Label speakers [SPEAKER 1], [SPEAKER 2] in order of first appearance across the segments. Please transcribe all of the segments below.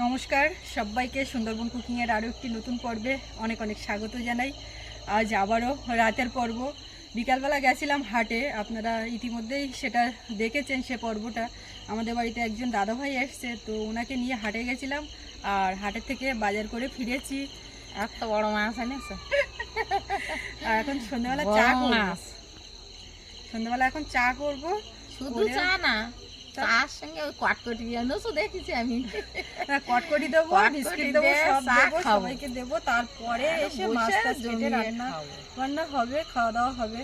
[SPEAKER 1] নমস্কার সবাইকে সুন্দরবন কুকিংয়ের আরও একটি নতুন পর্বে অনেক অনেক স্বাগত জানাই। আজ আবারও রাতের পর্ব। বিকালবেলা গেছিলাম হাটে আপনারা ইতিমধ্যেই সেটা দেখেছেন সে পর্বটা। আমাদের বাড়িতে একজন দাদাভাই এসছে তো ওনাকে নিয়ে হাটে গেছিলাম আর হাটের থেকে বাজার করে ফিরেছি।
[SPEAKER 2] এত বড় মাছ এনেছে।
[SPEAKER 1] আর এখন সন্ধ্যাবেলা চা
[SPEAKER 2] মাছ।
[SPEAKER 1] সন্ধ্যাবেলা এখন চা করব।
[SPEAKER 2] শুধু চা না চার সঙ্গে ওই কটকটি এনেছো দেখেছি আমি।
[SPEAKER 1] কটকটি দেবো বিস্কিট দেবো সব দেবো সবাইকে দেবো তারপরে এসে
[SPEAKER 2] বসে
[SPEAKER 1] মাছ
[SPEAKER 2] জমিয়ে
[SPEAKER 1] রান্না রান্না হবে খাওয়া দাওয়া হবে।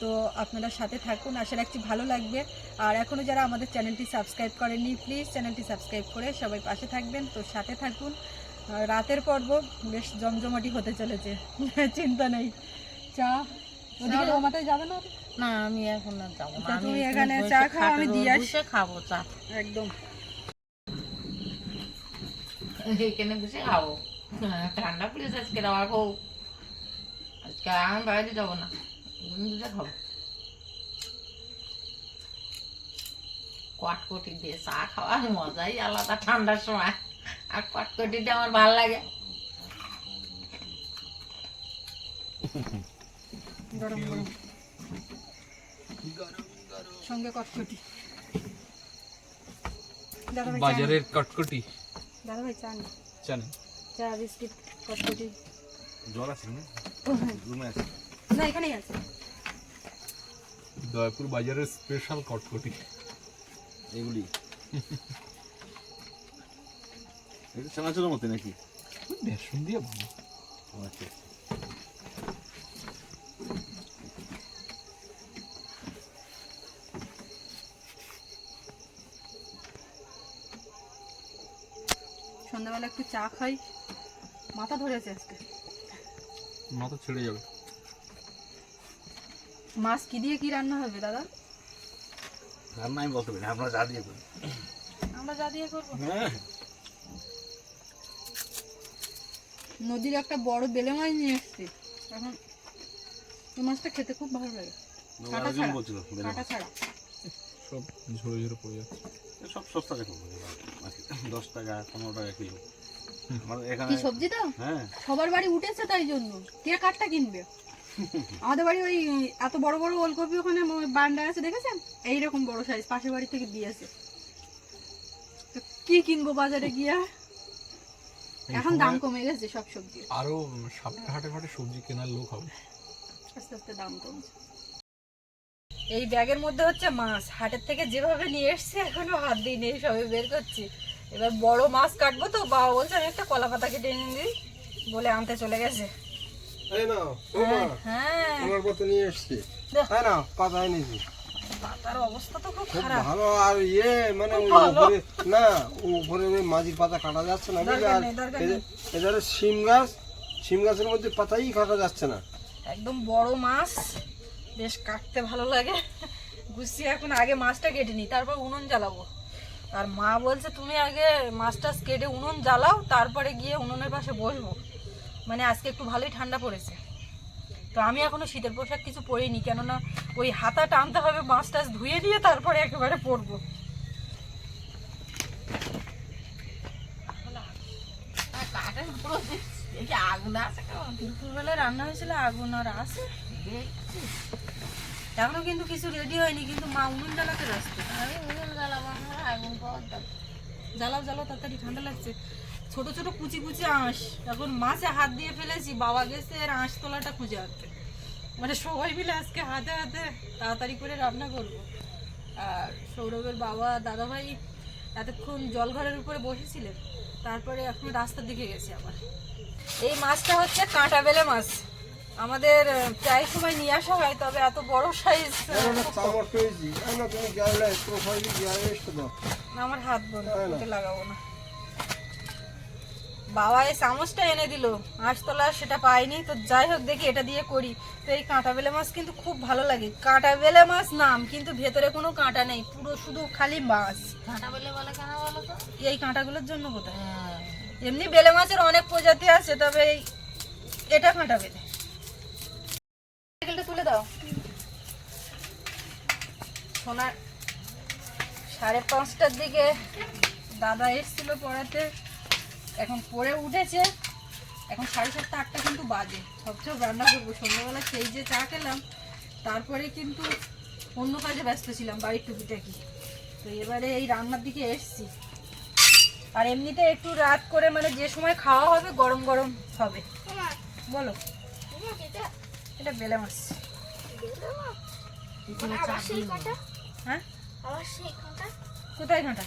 [SPEAKER 1] তো আপনারা সাথে থাকুন আশা রাখছি ভালো লাগবে। আর এখনও যারা আমাদের চ্যানেলটি সাবস্ক্রাইব করেননি প্লিজ চ্যানেলটি সাবস্ক্রাইব করে সবাই পাশে থাকবেন। তো সাথে থাকুন। রাতের পর্ব বেশ জমজমাটি হতে চলেছে চিন্তা নেই। চা। রমাতে যাবে না?
[SPEAKER 2] না আমি এখন আর যাব না। আমি
[SPEAKER 1] তুমি
[SPEAKER 2] এখানে
[SPEAKER 1] চা খাও, আমি দিয়ে আসি।
[SPEAKER 2] খাব চা।
[SPEAKER 1] একদম।
[SPEAKER 2] এখানে বসে খাব। হ্যাঁ, ঠান্ডা পড়েছে আজকে আমার বউ। আজকে আমি বাইরে যাব না এখানে বসে খাব। কটকটি দিয়ে চা খাওয়ার মজাই আলাদা ঠান্ডার সময়। আর কটকটিটা আমার ভালো লাগে।
[SPEAKER 1] গরম গরম। সঙ্গে কটকটি।
[SPEAKER 3] বাজারের কটকটি?
[SPEAKER 1] দাদা ভাই চা নি
[SPEAKER 3] জানেন
[SPEAKER 1] চা বিস্কিট কটকটি।
[SPEAKER 4] জল আছে না? রুমে আছে।
[SPEAKER 1] না এখানেই আছে।
[SPEAKER 3] দয়াপুর বাজারের স্পেশাল কটকটি।
[SPEAKER 4] এগুলি? এটা চানাচুরের মতো নাকি?
[SPEAKER 3] বেসন দিয়ে ভালো
[SPEAKER 4] আচ্ছা
[SPEAKER 1] সন্ধ্যাবেলা একটু চা খাই। মাথা ধরেছে আজকে।
[SPEAKER 3] মাথা ছেড়ে যাবে।
[SPEAKER 1] মাছ কি দিয়ে কি রান্না হবে দাদা?
[SPEAKER 4] রান্না আমি বলতে পারি আপনারা যা দিয়ে করেন
[SPEAKER 1] আমরা যা দিয়ে করব।
[SPEAKER 4] হ্যাঁ।
[SPEAKER 1] নদীর একটা বড় বেলে মাছ নিয়ে এসছি। এখন এই মাছটা খেতে খুব ভালো লাগে। কাঁটা ছাড়া।
[SPEAKER 4] বলছিল বেলে
[SPEAKER 1] ছাড়া?
[SPEAKER 3] সব ঝরে ঝরে পড়ে যাচ্ছে।
[SPEAKER 4] সব সস্তা দেখো দশ টাকা পনেরো টাকা কিলো
[SPEAKER 1] কি সবজি তো?
[SPEAKER 4] হ্যাঁ।
[SPEAKER 1] সবার বাড়ি উঠেছে তাই জন্য। কে কাঠটা কিনবে? আমাদের বাড়ি ওই এত বড় বড় ওলকপি ওখানে বান্ডা আছে দেখেছেন? এইরকম বড় সাইজ পাশের বাড়ি থেকে দিয়েছে কি কিনবো বাজারে গিয়া? এখন দাম কমে গেছে সব সবজি
[SPEAKER 3] আরও সাপটা হাটে ফাটে সবজি কেনার লোক হবে।
[SPEAKER 1] আস্তে আস্তে দাম কমছে। এই ব্যাগের মধ্যে হচ্ছে মাছ। হাটের থেকে যেভাবে নিয়ে এসছে এখনও হাত দিয়ে নিয়ে সবে বের করছি। এবার বড় মাছ কাটবো তো বাবা বলছে আমি একটা কলা পাতা কেটে এনে দিই। বলে আনতে চলে গেছে।
[SPEAKER 5] না
[SPEAKER 1] হ্যাঁ
[SPEAKER 5] পাতা ভালো আর ইয়ে মানে উপরে না উপরে মাঝির কাটা যাচ্ছে না শিম গাছ শিম গাছের মধ্যে পাতাই কাটা যাচ্ছে না।
[SPEAKER 1] একদম বড় মাছ বেশ কাটতে ভালো লাগে। গুছিয়ে এখন আগে মাছটা কেটে নিই তারপর উনুন জ্বালাবো। আর মা বলছে তুমি আগে মাছটা কেটে উনুন জ্বালাও তারপরে গিয়ে উনুনের পাশে বসবো। মানে আজকে একটু ভালোই ঠান্ডা পড়েছে। তো আমি এখনও শীতের পোশাক কিছু পরিনি কেননা ওই হাতা টানতে হবে মাছ টাছ ধুয়ে দিয়ে তারপরে একেবারে পরবো।
[SPEAKER 2] আগুন আছে
[SPEAKER 1] দুপুরবেলা রান্না হয়েছিল আগুন আর আছে।
[SPEAKER 2] দেখছি
[SPEAKER 1] এখনও কিন্তু কিছু রেডি হয়নি, কিন্তু মা উনুন জ্বালাতে ব্যস্ত।
[SPEAKER 2] আমি আগুন।
[SPEAKER 1] জ্বালাও জ্বালাও, তাড়াতাড়ি, ঠান্ডা লাগছে। ছোট ছোট, কুচি কুচি আঁশ। এখন মাছে হাত দিয়ে ফেলেছি, বাবা গেছে এর আঁশ তোলাটা খুঁজে আনতে। মানে সবাই মিলে আজকে হাতে হাতে তাড়াতাড়ি করে রান্না করব। আর সৌরভের বাবা, দাদাভাই এতক্ষণ জলঘরের উপরে বসেছিলেন, তারপরে এখন রাস্তার দিকে গেছে আবার। এই মাছটা হচ্ছে কাঁটা বেলে মাছ। আমাদের প্রায় সময় নিয়ে আসা হয় তবে এত বড় সাইজ আমার হাত বন্ধ লাগাবো না। বাবা এই চামচটা এনে দিল আঁশতলা সেটা পাইনি তো যাই হোক দেখি এটা দিয়ে করি। তো এই কাঁটা বেলে মাছ কিন্তু খুব ভালো লাগে। কাঁটা বেলে মাছ নাম কিন্তু ভেতরে কোনো কাঁটা নেই পুরো শুধু খালি মাছ।
[SPEAKER 2] কাঁটা বেলে বলে কেন বলো তো?
[SPEAKER 1] এই কাঁটাগুলোর জন্য বোধহয়
[SPEAKER 2] হ্যাঁ।
[SPEAKER 1] এমনি বেলে মাছের অনেক প্রজাতি আছে তবে এই এটা কাঁটা বেলে। তুলে দাও। সোনার সাড়ে পাঁচটার দিকে দাদা এসেছিল পড়াতে। এখন পড়ে উঠেছে। এখন সাড়ে সাতটা, আটটা কিন্তু বাজে। সব সব রান্না করব। সন্ধ্যাবেলা সেই যে চা খেলাম, তারপরে কিন্তু অন্য কাজে ব্যস্ত ছিলাম, বাড়ির টুকিটাকি। তো এবারে এই রান্নার দিকে এসছি। আর এমনিতে একটু রাত করে মানে যে সময় খাওয়া হবে, গরম গরম হবে। বলো। এটা বেলে মাছ। কোথায়
[SPEAKER 6] হয় না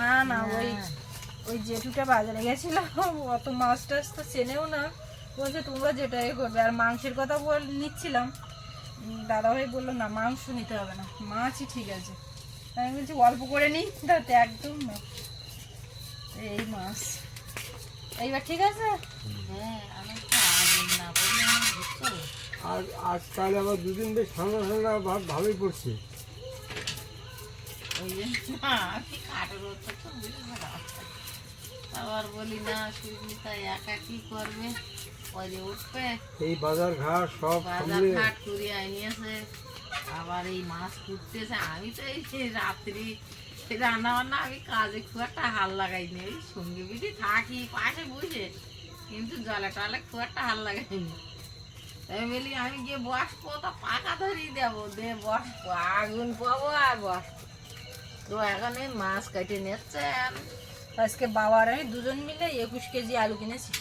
[SPEAKER 1] না না ওই ওই জেঠুটা বাজারে গেছিল। অত মাছ টাছ তো চেনেও না। বলছে তোমরা যেটা এ করবে। আর মাংসের কথা বল নিচ্ছিলাম। দাদা ভাই বলল না মাংস নিতে হবে না। মাছই ঠিক আছে। আমি বলছি অল্প করে নিই তাতে একদম না। এই মাছ। এইবার ঠিক আছে?
[SPEAKER 2] হ্যাঁ আমি তো আগুন না বললে আমি বুঝছ
[SPEAKER 5] আর আজকাল আবার দুদিন বেশ ঠান্ডা ঠান্ডা ভাব ভালোই পড়ছে।
[SPEAKER 2] না
[SPEAKER 5] এই বাজার ঘাট সব
[SPEAKER 2] বাজার ঘাট করে আনিয়েছে। আবার এই মাছ কুটতেছে। আমি তো এই রাত্রি রান্না বান্না আমি কাজে খুব একটা হাল লাগাইনি। ওই সঙ্গে বিধি থাকি পাশে বুঝে কিন্তু জলে টলে খুব একটা হাল লাগাইনি। তাই আমি গিয়ে বসবো তা পাকা ধরিয়ে দেবো। দে বসবো আগুন পাবো আর বসবো। তো এখন এই মাছ কেটে নিচ্ছে।
[SPEAKER 1] আজকে বাবা আর আমি দুজন মিলে একুশ কেজি আলু কিনেছি।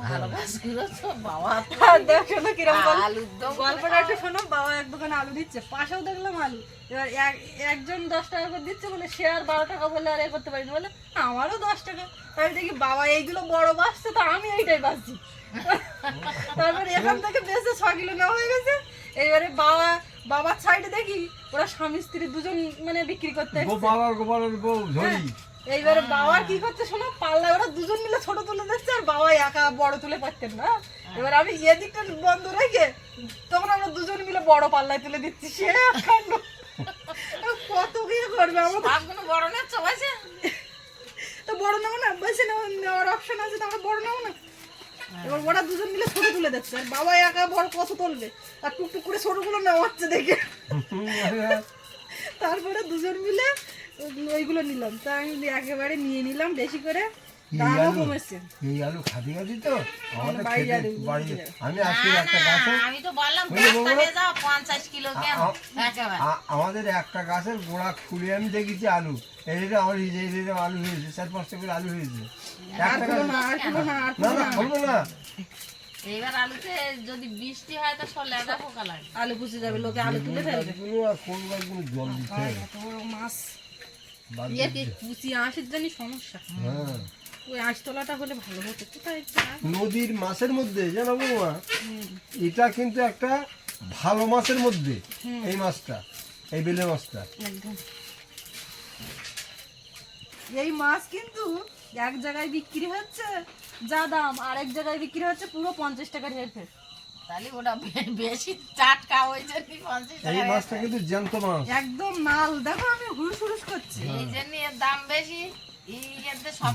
[SPEAKER 2] ভালো কাজ করেছ বাবা তো
[SPEAKER 1] দেখ শোনো কিরম
[SPEAKER 2] আলুর
[SPEAKER 1] গল্পটা একটু শোনো বাবা এক দোকানে আলু দিচ্ছে পাশেও দেখলাম আলু। এবার এক- একজন দশ টাকা করে দিচ্ছে বলে সে আর বারো টাকা বলে আর এ করতে পারিনি। বলে আমারও দশ টাকা। আমি দেখি বাবা এইগুলো বড় বাসছে তো আমি এইটাই বাসছি তারপরে এখান থেকে বেশি ছ কিলো নেওয়া হয়ে গেছে। এইবারে বাবা বাবার সাইডে দেখি ওরা স্বামী স্ত্রী দুজন মানে বিক্রি করতে।
[SPEAKER 5] গোপালের বউ ঝড়ি
[SPEAKER 1] এইবারে বাবা কি করছে শোনো পাল্লা ওরা দুজন মিলে ছোট তুলে দিচ্ছে আর বাবা একা বড় তুলে পারতেন না। এবার আমি এদিকটা বন্ধ রেখে তখন আমরা দুজন মিলে বড় পাল্লায় তুলে দিচ্ছি সে কাণ্ড কত কি করবে আমার
[SPEAKER 2] সবগুলো বড় নেচ্ছে বলছে
[SPEAKER 1] তো বড় নেব না বেশি নেওয়া- নেওয়ার অপশন আছে তো আমরা বড় নেব না। এবার ওরা দুজন মিলে ছোট তুলে দিচ্ছে আর বাবা একা বড় কত তুলবে? আর টুকটুক করে ছোটগুলো নেওয়া হচ্ছে দেখে। তারপরে দুজন মিলে ওইগুলো নিলাম। তা আমি একেবারে নিয়ে নিলাম বেশি করে।
[SPEAKER 5] আলু? এই আলু খাদি খাদি তো? আমাদের
[SPEAKER 1] বাড়ি
[SPEAKER 5] আমি আজকে একটা গাছে আমাদের একটা গাছের গোড়া খুলে আমি দেখেছি আলু। আমার আলু হয়েছে চার পাঁচটা করে আলু হয়েছে।
[SPEAKER 1] না না
[SPEAKER 5] না
[SPEAKER 2] এইবার আলুতে যদি বৃষ্টি হয় তো সব লেদা পোকা লাগে।
[SPEAKER 1] আলু যাবে লোকে আলু তুলে ফেলবে।
[SPEAKER 5] গাছগুলো কোন জল দিতে
[SPEAKER 1] আর
[SPEAKER 5] হবে
[SPEAKER 1] এত বড় মাছ। ইয়ে কি কুচি আঁশের জন্য সমস্যা?
[SPEAKER 5] হ্যাঁ।
[SPEAKER 1] ওই আঁশতলাটা হলে ভালো হতো। কোথায়
[SPEAKER 5] নদীর মাছের মধ্যে জানো বৌমা? এটা কিন্তু একটা ভালো মাছের মধ্যে এই মাছটা এই বেলে মাছটা।
[SPEAKER 1] একদম। এই মাছ কিন্তু এক জায়গায় বিক্রি হচ্ছে যা দাম। আরেক জায়গায় বিক্রি হচ্ছে পুরো পঞ্চাশ টাকার হেরফের।
[SPEAKER 2] তাহলে ওটা বেশি টাটকা পঞ্চাশ
[SPEAKER 5] এই মাছটা কিন্তু জ্যান্ত মাছ।
[SPEAKER 1] একদম নাল দেখো আমি হুড়ুস হুড়ুস করছি।
[SPEAKER 2] এই জন্য এর দাম বেশি।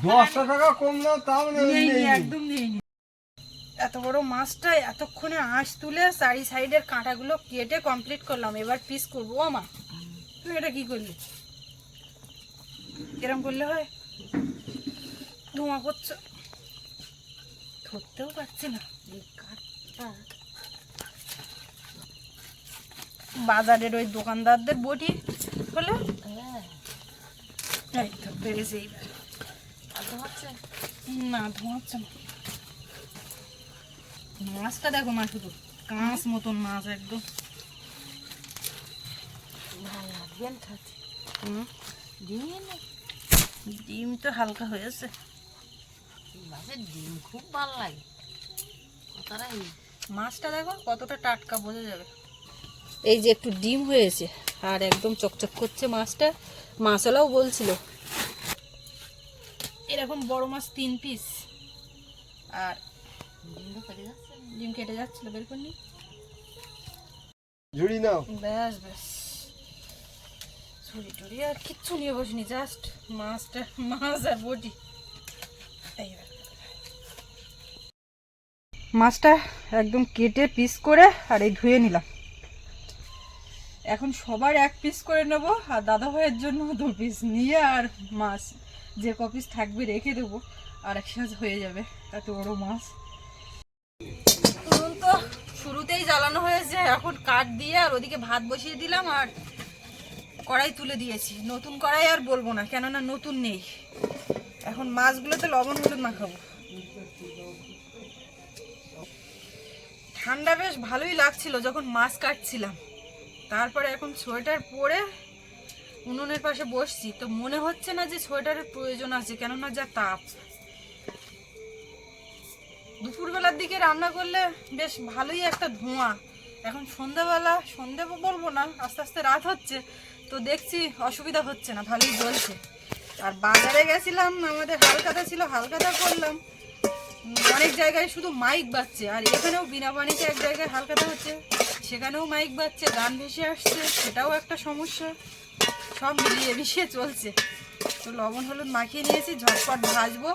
[SPEAKER 5] দশটা টাকা কম দাও তাও নেই
[SPEAKER 1] নেই নি,
[SPEAKER 5] নেই।
[SPEAKER 1] একদম নেই এত বড় মাছটা এতক্ষণে আঁশ তুলে চারি সাইডের কাঁটাগুলো কেটে কমপ্লিট করলাম। এবার পিস করব ও মা তুই এটা কি করলি? এরম করলে হয়? ধোঁয়া করছে। ধরতেও পারছি না। এই কাঠটা বাজারের ওই দোকানদারদের বটি হলে?
[SPEAKER 2] হ্যাঁ,
[SPEAKER 1] এই তো পেরেছে এইবার। না ধোঁয়াচ্ছে না। মাছটা দেখো মা শুধু। কাঁচ মতন মাছ একদম।
[SPEAKER 2] ভালো লাগবেন খাচ্ছি।
[SPEAKER 1] হুম,
[SPEAKER 2] না
[SPEAKER 1] ডিম তো হালকা হয়েছে।
[SPEAKER 2] মাছের ডিম খুব ভালো লাগে।
[SPEAKER 1] মাছটা দেখো কতটা টাটকা বোঝা যাবে। এই যে একটু ডিম হয়েছে আর একদম চকচক করছে মাছটা। মাছওয়ালাও বলছিল। এরকম বড় মাছ তিন পিস আর
[SPEAKER 2] না।
[SPEAKER 1] ডিম কেটে যাচ্ছিল বের করনি।
[SPEAKER 5] ঝুড়ি নাও।
[SPEAKER 1] ব্যাস ব্যাস। আর কিচ্ছু নিয়ে বসিনি জাস্ট মাছটা মাছ আর বটি। মাছটা একদম কেটে পিস করে আর এই ধুয়ে নিলাম। এখন সবার এক পিস করে নেব আর দাদা ভাইয়ের জন্য দু পিস নিয়ে আর মাছ, যে কপিস থাকবে রেখে দেবো আর এক সাজ হয়ে যাবে এত বড় মাছ। তো শুরুতেই জ্বালানো হয়েছে, এখন কাঠ দিয়ে আর ওদিকে ভাত বসিয়ে দিলাম আর কড়াই তুলে দিয়েছি। নতুন কড়াই আর বলব না, কেননা নতুন নেই। এখন মাছগুলোতে লবণ হলুদ মাখাবো। ঠান্ডা বেশ ভালোই লাগছিল যখন মাছ কাটছিলাম। তারপরে এখন সোয়েটার পরে উনুনের পাশে বসছি। তো মনে হচ্ছে না যে সোয়েটারের প্রয়োজন আছে, কেননা যা তাপ। দুপুরবেলার দিকে রান্না করলে বেশ ভালোই একটা ধোঁয়া। এখন সন্ধ্যাবেলা সন্ধে বলব না, আস্তে আস্তে রাত হচ্ছে। তো দেখছি অসুবিধা হচ্ছে না, ভালোই জ্বলছে আর বাজারে গেছিলাম, আমাদের হালকাতা ছিল হালকাতা করলাম। অনেক জায়গায় শুধু মাইক বাজছে, আর এখানেও বিনা পানিতে এক জায়গায় হালকাতা হচ্ছে, সেখানেও মাইক বাজছে, গান ভেসে আসছে, সেটাও একটা সমস্যা। সব মিলিয়ে মিশিয়ে চলছে। তো লবণ হলুদ মাখিয়ে নিয়েছি, ঝটপট ভাজবো।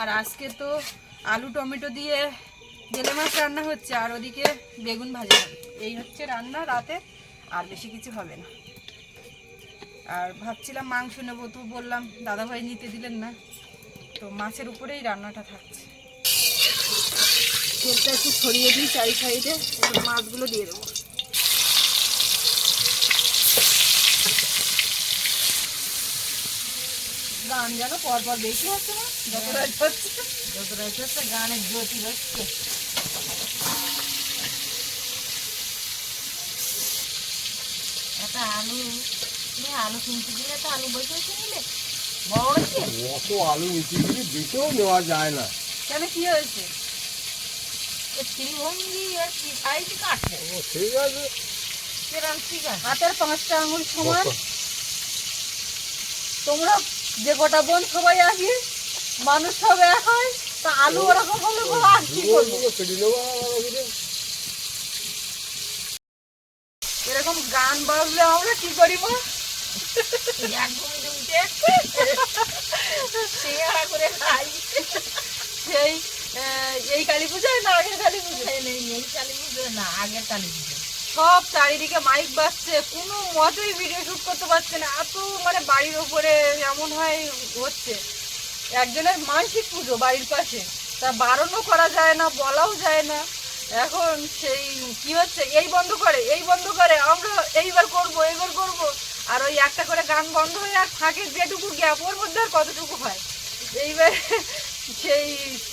[SPEAKER 1] আর আজকে তো আলু টমেটো দিয়ে গেলে মাছ রান্না হচ্ছে, আর ওদিকে বেগুন ভাজা এই হচ্ছে রান্না, রাতে আর বেশি কিছু হবে না। আর ভাবছিলাম মাংস নেব তো বললাম দাদাভাই নিতে দিলেন না। তো মাছের উপরেই রান্নাটা থাকছে। তেলটা একটু ছড়িয়ে দিই চারি সাইডে মাছগুলো দিয়ে দেবো। গান যেন পরপর বেশি হচ্ছে না যত রাত হচ্ছে।
[SPEAKER 2] যতটা হচ্ছে গানের জ্যোতি হচ্ছে। একটা আলু আলু কিনতে দিলে তো আলু বসে বসে নিলে। বড় হচ্ছে
[SPEAKER 5] অত আলু মিটিয়ে দিতেও নেওয়া যায় না।
[SPEAKER 1] কেন কি হয়েছে?
[SPEAKER 2] ত্রিভঙ্গি আর সাইজ কাটছে
[SPEAKER 5] ও ঠিক আছে।
[SPEAKER 2] সেরকম ঠিক আছে।
[SPEAKER 1] হাতের পাঁচটা আঙুল সমান। তোমরা যে গোটা বোন সবাই আসি মানুষ সব এক হয় তা আলু ওরকম হলে বলো আর কি করব? এরকম গান বাজলে আমরা কি করি মা সব চারিদিকে মাইক বাজছে, কোনো মতেই ভিডিও করতে পারছে না। এত মানে বাড়ির ওপরে এমন হয় হচ্ছে। একজনের মানসিক পুজো বাড়ির পাশে। তা বারণও করা যায় না, বলাও যায় না। এখন সেই কি হচ্ছে? এই বন্ধ করে, এই বন্ধ করে, আমরা এইবার করব এইবার করব। আর ওই একটা করে গান বন্ধ হয়ে আর থাকে যেটুকু গ্যাপ ওর মধ্যে আর কতটুকু হয়? এইবার সেই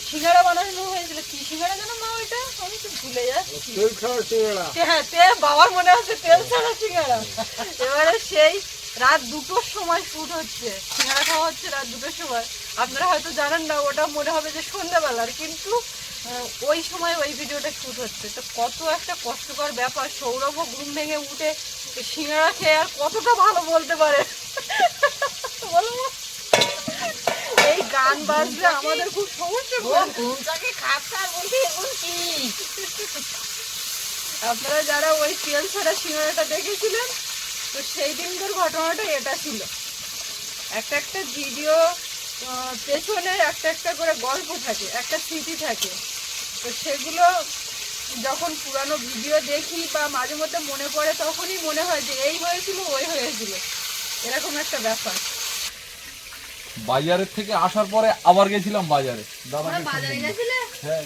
[SPEAKER 1] সিঙ্গারা বানানো হয়েছিল। কি সিঙ্গারা যেন মা ওইটা? আমি তো ভুলে যাচ্ছি। হ্যাঁ তে বাবার মনে হচ্ছে তেল ছাড়া সিঙ্গারা। এবারে সেই রাত দুটোর সময় শুট হচ্ছে। সিঙ্গারা খাওয়া হচ্ছে রাত দুটোর সময়। আপনারা হয়তো জানেন না ওটা মনে হবে যে সন্ধ্যাবেলার কিন্তু ওই সময় ওই ভিডিওটা শুট হচ্ছে। তো কত একটা কষ্টকর ব্যাপার সৌরভও ঘুম ভেঙে উঠে সিঙ্গারা খেয়ে আর কতটা ভালো বলতে পারে? বলো এই গান বাজলে আমাদের খুব সমস্যা
[SPEAKER 2] ঘুমটাকে খাচ্ছে বলতে এখন কি?
[SPEAKER 1] আপনারা যারা ওই তেল ছাড়া সিঙ্গারাটা দেখেছিলেন তো সেই দিনকার ঘটনাটা এটা ছিল। একটা একটা ভিডিও পেছনে একটা একটা করে গল্প থাকে একটা স্মৃতি থাকে। তো সেগুলো যখন পুরানো ভিডিও দেখি বা মাঝে মধ্যে মনে পড়ে তখনই মনে হয় যে এই হয়েছিল ওই হয়েছিল। এরকম একটা ব্যাপার।
[SPEAKER 3] বাজারের থেকে আসার পরে আবার গেছিলাম বাজারে। দাদাকে
[SPEAKER 1] বাজারে গেছিলে?
[SPEAKER 3] হ্যাঁ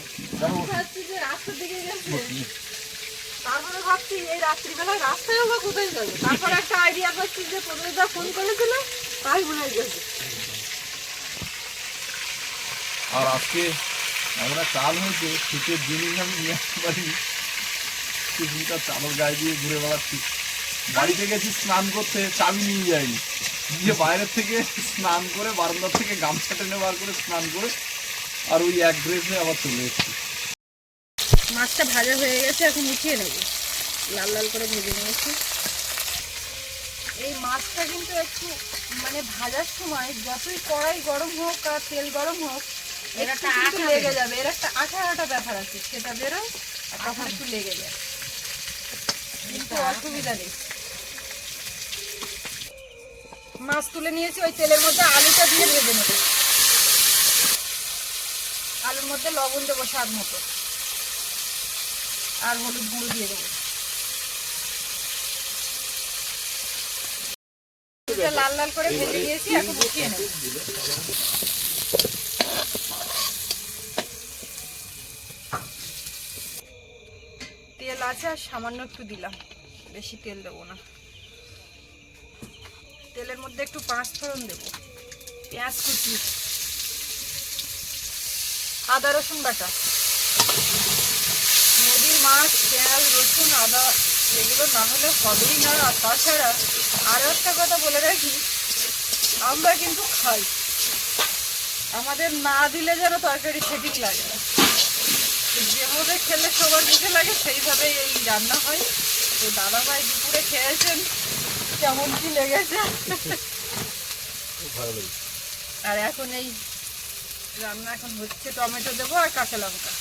[SPEAKER 1] রাস্তার দিকে তারপরে ভাবছি এই রাত্রিবেলায় রাস্তায় আমরা কোথায় যাব? তারপরে একটা আইডিয়া করছি যে প্রদীপদা ফোন করেছিল তাই হয় গেছে।
[SPEAKER 3] আর আজকে আমরা চাল হয়েছে, শীতের জিনিস আমি নিয়ে আসতে পারি কিছুটা চাদর গায়ে দিয়ে ঘুরে বেড়াচ্ছি। বাড়িতে গেছি, স্নান করতে, চাবি নিয়ে যায়নি গিয়ে বাইরের থেকে স্নান করে, বারান্দার থেকে গামছা টেনে বার করে স্নান করে আর ওই এক ড্রেসে আবার চলে এসেছি।
[SPEAKER 1] মাছটা ভাজা হয়ে গেছে, এখন উঠিয়ে নেব। লাল লাল করে ভেজে নিয়েছি। এই মাছটা কিন্তু একটু মানে ভাজার সময় যতই কড়াই গরম হোক আর তেল গরম হোক
[SPEAKER 2] এর
[SPEAKER 1] একটা
[SPEAKER 2] আঠা
[SPEAKER 1] লেগে যাবে এর একটা আঠা আঠা ব্যাপার আছে সেটা বেরোয় আর তখন একটু লেগে যায় কিন্তু অসুবিধা নেই। মাছ তুলে নিয়েছি ওই তেলের মধ্যে আলুটা দিয়ে ভেজে নেব। আলুর মধ্যে লবণ দেবো স্বাদ মতো। আর হলুদ গুঁড়ো দিয়ে দেবো। লাল লাল করে ভেজে নিয়েছি এখন নেব। সামান্য একটু দিলাম। বেশি তেল দেবো না। তেলের মধ্যে একটু পাঁচ ফোড়ন দেবো। পেঁয়াজ কুচি, আদা, রসুন বাটা, নদীর মাছ, পেঁয়াজ, রসুন, আদা, এগুলো না হলে হবেই না। আর তাছাড়া আরও একটা কথা বলে রাখি, আমরা কিন্তু খাই। আমাদের না দিলে যেন তরকারি সেটিক লাগে না। যেভাবে খেলে সবার মুখে লাগে সেইভাবেই এই রান্না হয়। তো দাদা ভাই দুপুরে খেয়েছেন কেমন কি লেগেছে? আর এখন এই রান্না এখন হচ্ছে টমেটো দেবো আর কাঁচা লঙ্কা।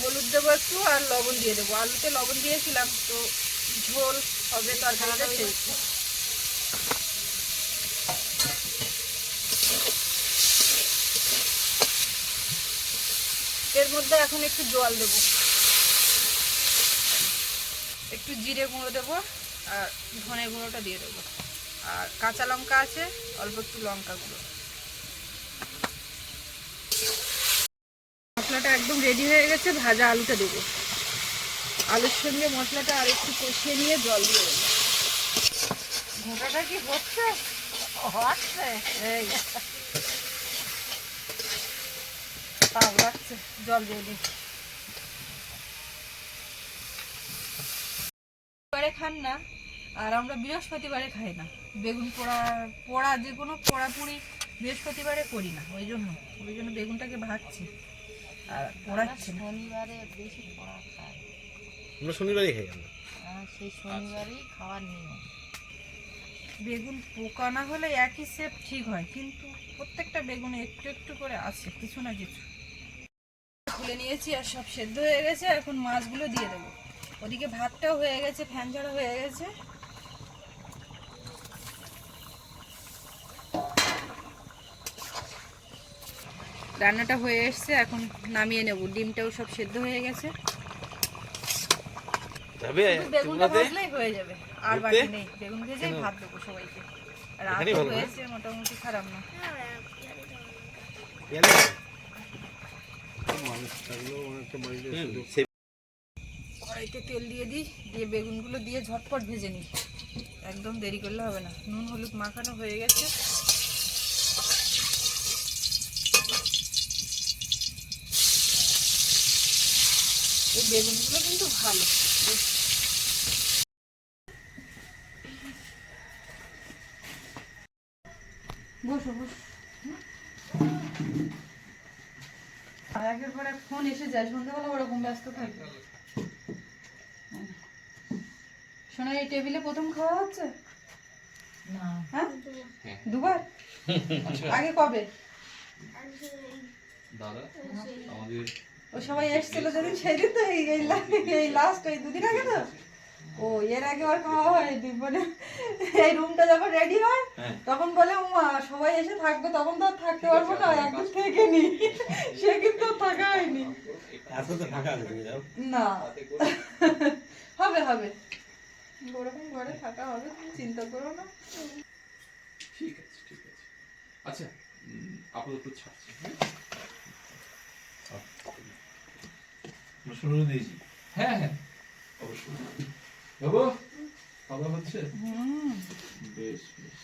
[SPEAKER 1] হলুদ দেবো একটু আর লবণ দিয়ে দেবো। আলুতে লবণ দিয়েছিলাম তো ঝোল হবে তরকারিটা সেই। মধ্যে এখন একটু জল দেব। একটু জিরে গুঁড়ো দেবো আর ধনে গুঁড়োটা দিয়ে দেবো। আর কাঁচা লঙ্কা আছে অল্প একটু লঙ্কা গুঁড়ো। মশলাটা একদম রেডি হয়ে গেছে ভাজা আলুটা দেবো। আলুর সঙ্গে মশলাটা আর একটু কষিয়ে নিয়ে জল দিয়ে দেবো। ঘোটাটা কি হচ্ছে? হচ্ছে। জল দিয়ে দিই। বারে খান না আর আমরা বৃহস্পতিবারে খাই না। বেগুন পোড়া পোড়া যে কোনো পোড়াপুরি বৃহস্পতিবারে করি না ওই জন্য ওই জন্য বেগুনটাকে ভাজছি আর পোড়াচ্ছি
[SPEAKER 2] শনিবারে বেশি পড়া খায়
[SPEAKER 4] আমরা শনিবারই খাই আমরা।
[SPEAKER 2] সেই শনিবারেই খাওয়ার নিয়ম।
[SPEAKER 1] বেগুন পোকা না হলে একই শেপ ঠিক হয় কিন্তু প্রত্যেকটা বেগুনে একটু একটু করে আছে কিছু না কিছু। খুলে নিয়েছি আর সব সেদ্ধ হয়ে গেছে এখন মাছগুলো দিয়ে দেবো। ওদিকে ভাতটাও হয়ে গেছে ফ্যান ঝাড়া হয়ে গেছে। রান্নাটা হয়ে এসছে এখন নামিয়ে নেব। ডিমটাও সব সেদ্ধ হয়ে গেছে।
[SPEAKER 4] যাবে
[SPEAKER 1] বেগুনটা ভাজলেই হয়ে যাবে আর? বাকি নেই। বেগুন ভেজেই ভাত দেবো সবাইকে। রাত
[SPEAKER 4] না?
[SPEAKER 1] হয়েছে মোটামুটি খারাপ না
[SPEAKER 4] গেলে?
[SPEAKER 5] মানুষগুলো অনেকটা বাড়িতে
[SPEAKER 4] হুম,
[SPEAKER 5] শুধু
[SPEAKER 4] সে-
[SPEAKER 1] কড়াইতে তেল দিয়ে দিই, দিয়ে বেগুনগুলো দিয়ে ঝটপট ভেজে নিই। একদম দেরি করলে হবে না। নুন, হলুদ মাখানো হয়ে গেছে। বেগুনগুলো কিন্তু ভালো। বসো বসো। একের পর এক ফোন এসে যায় সন্ধ্যাবেলা ওরকম ব্যস্ত থাকে। শোনা এই টেবিলে প্রথম খাওয়া হচ্ছে?
[SPEAKER 2] না।
[SPEAKER 1] হ্যাঁ? দুবার? আগে কবে? ও সবাই এসেছিল যেদিন সেদিন তো এই লাস্ট এই দুদিন আগে তো? ও এর আগে আর খাওয়া হয়নি মানে এই রুমটা যখন রেডি হয় তখন বলে উমা সবাই এসে থাকবে। তখন তো আর থাকতে পারব না একদিন থেকে নি সে কিন্তু আর থাকা হয়নি। না। হবে হবে। ওরকম ঘরে থাকা হবে তুমি চিন্তা করো না।
[SPEAKER 3] ঠিক আছে ঠিক আছে। আচ্ছা আপাতত ছাড়ছি হ্যাঁ? শুরু দিয়েছি। হ্যাঁ হ্যাঁ। অবশ্যই। বাবু? খাওয়া হচ্ছে? বেশ বেশ।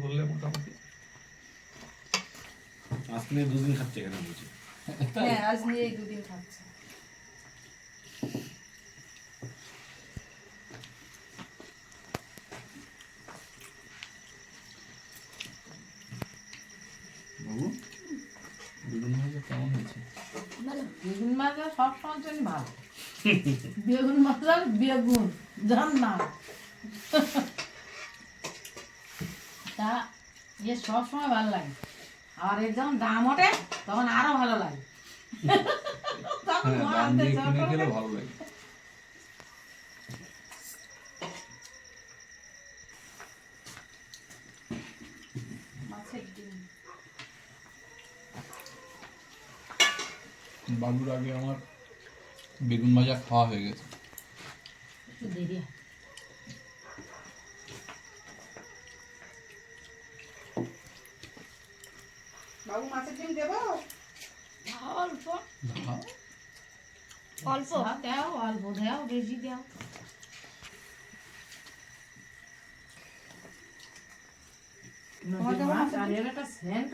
[SPEAKER 3] বললে মোটামুটি।
[SPEAKER 4] আজকে দুদিন খাচ্ছে কেন
[SPEAKER 1] হ্যাঁ আজ নিয়ে দুদিন থাকছে
[SPEAKER 3] বাবু বেগুন ভাজা কেমন হয়েছে?
[SPEAKER 2] বেগুন সব সময় জন্য ভালো। বেগুন মাজার বেগুন জান তা ইয়ে সব সময় ভালো লাগে। আর এর যখন দাম ওঠে তখন আরও ভালো লাগে।
[SPEAKER 3] হ্যাঁ ভালো লাগে। বাবুর আগে আমার বেগুন ভাজা খাওয়া হয়ে গেছে।
[SPEAKER 1] বাবু মাছের ডিম দেবো?
[SPEAKER 2] অল্প।
[SPEAKER 6] অল্প?
[SPEAKER 2] দাও। অল্প দাও বেশি দাও। নদীর মাছ আর এর একটা scent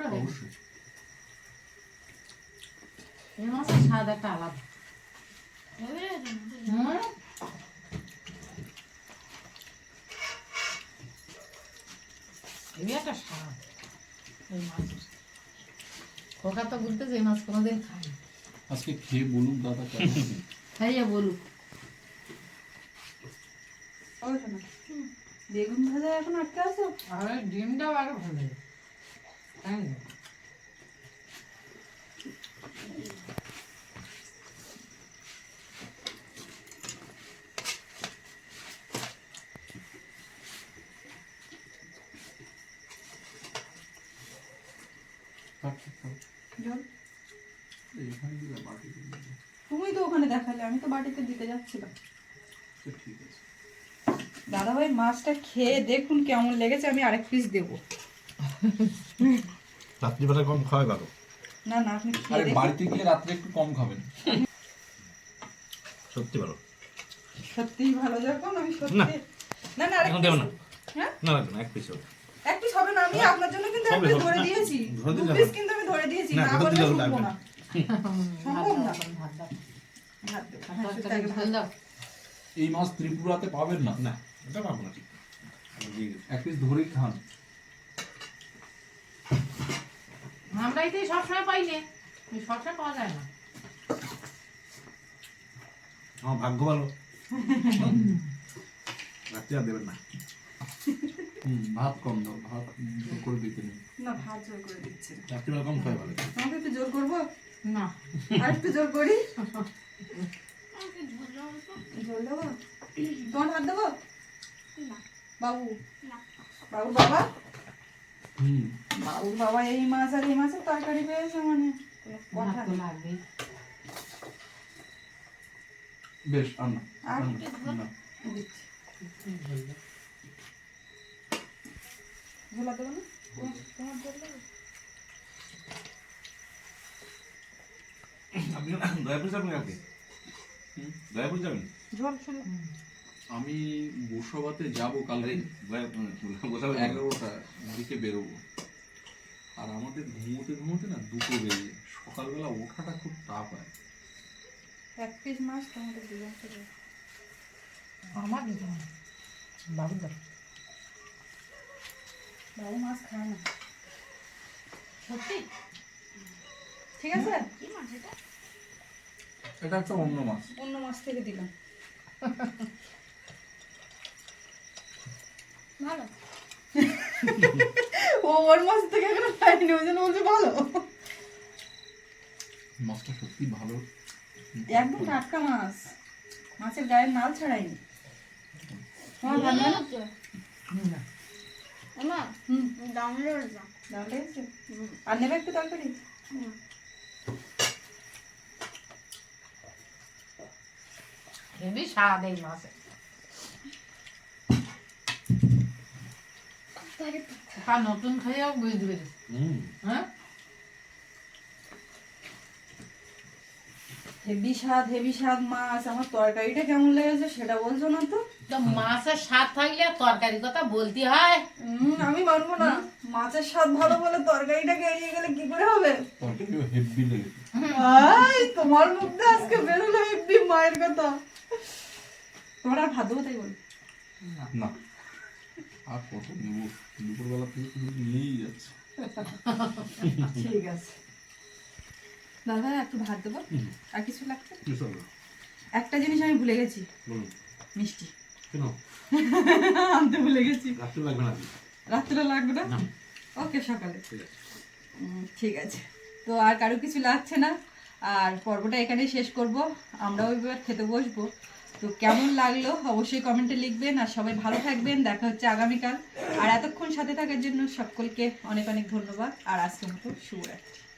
[SPEAKER 2] একটা স্বাদ এই খোকা তো বলতে যে এই মাছ কোনোদিন খাই
[SPEAKER 3] আজকে খেয়ে বলুন দাদা কেমন
[SPEAKER 2] খাইয়ে বলুক।
[SPEAKER 1] বেগুন ভাজা এখন আটকে আছো?
[SPEAKER 2] আর ডিমটাও আরও ভালো। তাই না?
[SPEAKER 1] জল
[SPEAKER 3] এখানে দিলে বাকি দিলে।
[SPEAKER 1] তুমি তো ওখানে দেখালে আমি তো বাটিতে দিতে যাচ্ছিলাম।
[SPEAKER 3] সে ঠিক আছে।
[SPEAKER 1] দাদা ভাই মাছটা খেয়ে দেখুন কেমন লেগেছে আমি আরেক পিস দেবো।
[SPEAKER 4] রাত্রিবেলা কম খাওয়াই ভালো।
[SPEAKER 1] না না আপনি
[SPEAKER 3] আরে বাড়িতে গিয়ে রাত্রে একটু কম খাবেন।
[SPEAKER 4] সত্যি ভালো।
[SPEAKER 1] সত্যিই ভালো যখন আমি সত্যি না না আরেক
[SPEAKER 4] এখন দেবো না।
[SPEAKER 1] হ্যাঁ?
[SPEAKER 4] না না এক পিস হবে।
[SPEAKER 1] আমি আপনার জন্য কিন্তু এক পিস ধরে দিয়েছি। দু পিস কিন্তু আমি ধরে দিয়েছি
[SPEAKER 4] না,
[SPEAKER 1] বললে শুনব না। সম্ভব না। হ্যাঁ।
[SPEAKER 3] এই মাছ ত্রিপুরাতে পাবেন না?
[SPEAKER 4] না এটা পাবো না। ঠিক।
[SPEAKER 3] এক পিস ধরেই খান।
[SPEAKER 2] আমরা এতে সবসময় পাই না। সবসময় পাওয়া যায় না।
[SPEAKER 4] আমার ভাগ্য ভালো। রাত্রি আর দেবেন না।
[SPEAKER 3] ভাত কম দাও ভাত জোর করে দিতে নেই।
[SPEAKER 1] না ভাত জোর করে দিচ্ছি না।
[SPEAKER 4] রাত্রিবেলা কম খাওয়াই ভালো
[SPEAKER 1] আমাকে একটু জোর করব?
[SPEAKER 2] না।
[SPEAKER 1] আর একটু জোর করি? জোর দেবো? তোমার ভাত দেবো? বাবু? বাবু বাবা?
[SPEAKER 3] হুম।
[SPEAKER 1] বাবু বাবা এই মাছ আর এই মাছের তরকারি পেয়েছে মানে। কথা
[SPEAKER 2] তো
[SPEAKER 1] নেই।
[SPEAKER 3] বেশ আর না
[SPEAKER 1] আর?
[SPEAKER 3] আর
[SPEAKER 1] একটু
[SPEAKER 3] না, না।
[SPEAKER 1] দিচ্ছি।
[SPEAKER 2] ঝোল দাও।
[SPEAKER 1] ঝোলা দেবো না? তোমার তোমার দেবো?
[SPEAKER 4] আপনি দয়াপুর যাবেন? দয়াপুর
[SPEAKER 1] ঝোল
[SPEAKER 3] আমি বসবাতে যাব কালকে। এগারোটা দিকে বেরোবো। আর আমাদের ঘুমোতে ঘুমোতে না দুটো বেজে সকালবেলা ওঠাটা খুব টাফ হয়।
[SPEAKER 1] এক পিস মাছ তোমাদের দুজন
[SPEAKER 2] আমার দিতে বাবু দাও
[SPEAKER 1] বাবু মাছ খায় না।
[SPEAKER 2] সত্যি?
[SPEAKER 1] ঠিক আছে?
[SPEAKER 6] কি মাছ এটা?
[SPEAKER 3] এটা একটা অন্য মাছ।
[SPEAKER 1] অন্য মাছ থেকে দিলাম।
[SPEAKER 6] ভালো?
[SPEAKER 1] ও ওর মাছ থেকে এখনও পাইনি ওই জন্য বলছে ভালো।
[SPEAKER 3] মাছটা সত্যি ভালো।
[SPEAKER 1] একদম টাটকা মাছ। মাছের গায়ের নাল ছাড়াইনি। তোমার ভালো না? হুম।
[SPEAKER 6] ডাউনলোড দাও।
[SPEAKER 1] লেগেছে আর নেবে একটু তরকারি
[SPEAKER 2] হেবি স্বাদ এই মাছে। নতুন খাইয়াও বুঝতে পেরেছি।
[SPEAKER 4] হুম।
[SPEAKER 2] হ্যাঁ?
[SPEAKER 1] হেভি স্বাদ হেভি স্বাদ মাছ। আমার তরকারিটা কেমন লেগেছে সেটা বলছো না তো?
[SPEAKER 2] মাছের স্বাদ থাকলে আর তরকারির কথা বলতে হয়।
[SPEAKER 1] আমি মানবো না। মাছের স্বাদ ভালো বলে তরকারিটাকে এড়িয়ে গেলে কি করে হবে?
[SPEAKER 3] হেভি
[SPEAKER 1] তোমার মুখে আজকে বেরোলো হেব্বি মায়ের কথা। তোমার আর ভাত দেবো তাই বল।
[SPEAKER 3] না আর কত নেব? দুপুরবেলা থেকে নিয়েই যাচ্ছে।
[SPEAKER 1] ঠিক আছে। দাদা একটু ভাত দেবো? আর কিছু লাগবে? একটা জিনিস আমি ভুলে গেছি। মিষ্টি। আনতে ভুলে গেছি।
[SPEAKER 4] রাত্রি লাগবে না।
[SPEAKER 1] ওকে সকালে।
[SPEAKER 4] ঠিক আছে।
[SPEAKER 1] ঠিক আছে। তো আর কারও কিছু লাগছে না? আর পর্বটা এখানেই শেষ করব। আমরাও এবার খেতে বসবো। তো কেমন লাগল অবশ্যই কমেন্টে লিখবেন। আর সবাই ভালো থাকবেন। দেখা হচ্ছে আগামীকাল। আর এতক্ষণ সাথে থাকার জন্য সকলকে অনেক অনেক ধন্যবাদ। আর আজকের মতো শুভরাত্রি।